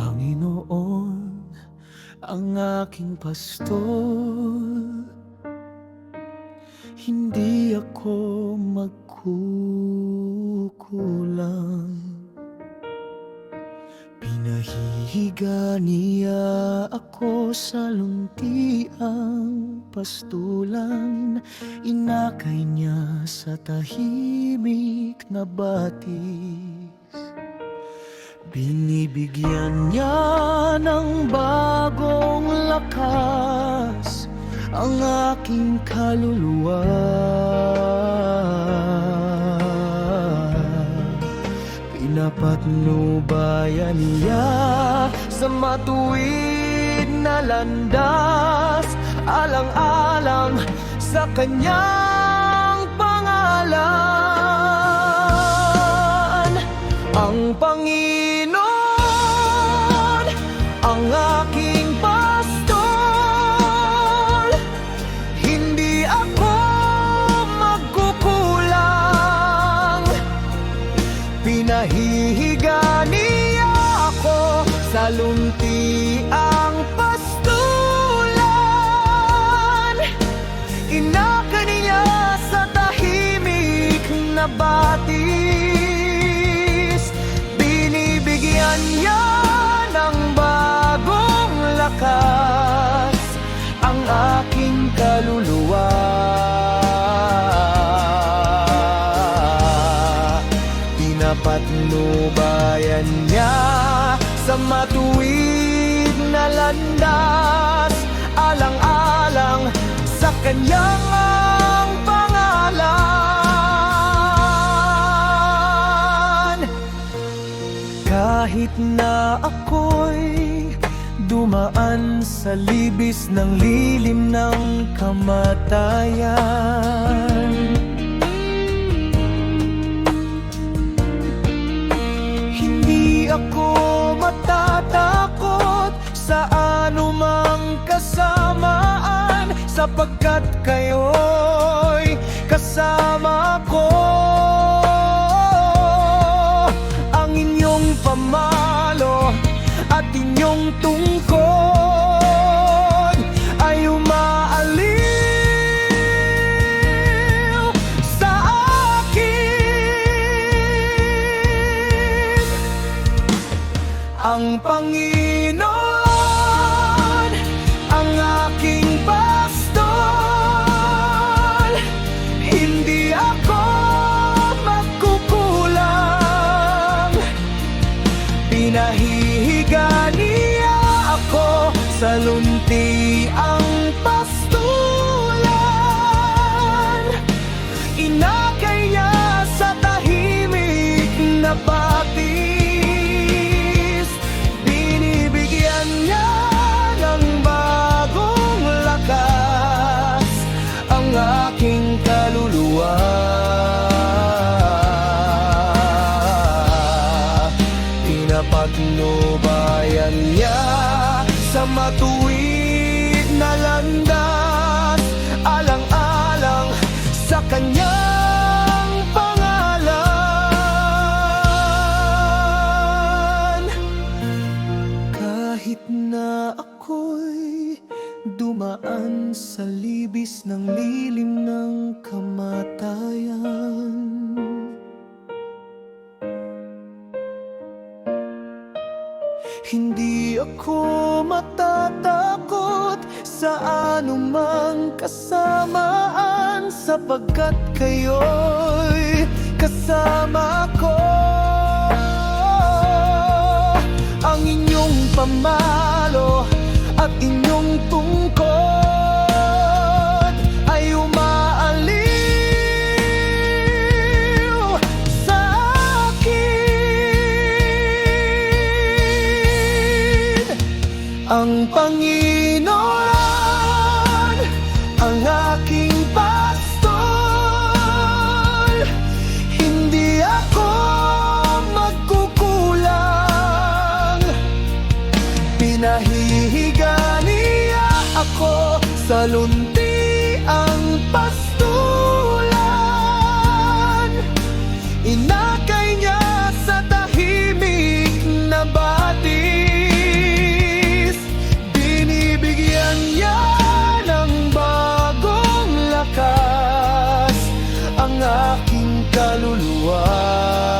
Panginoon ang aking pastor. Hindi ako magkukulang. Pinahihiga niya ako sa luntiang pastulan. Inakay niya sa tahimik na batis Binibigyan niya ng bagong lakas ang aking kaluluwa. Pinapatnubayan niya sa matuwid na landas, alang-alang sa kanyang pangalan. Ang Panginoon ang aking pastor Hindi ako magkukulang. Pinahihiga niya ako sa luntiang pastulan. Inaka niya sa tahimik na batis matuwid na landas Alang-alang sa kanyang ang pangalan. Kahit na ako'y dumaan sa libis ng lilim ng kamatayan Hindi ako anumang kasamaan Sapagkat kayo'y kasama ko. Ang inyong pamalo at inyong tungkod Ay umaaliw sa akin. Ang Panginoon luntiang pastulan. Inakay niya sa tahimik na batis. Binibigyan niya ng bagong lakas Ang aking kaluluwa. Pinapagnubayan niya sa matuwid dumaan sa libis ng lilim ng kamatayan. Hindi ako matatakot sa anumang kasamaan Sapagkat kayo'y kasama ko. Ang inyong pamalo at inyong tungkod Ang Panginoon ang aking pastor. Hindi ako magkukulang. Pinahihiga niya ako sa lunti ang pastor. aking kaluluwa.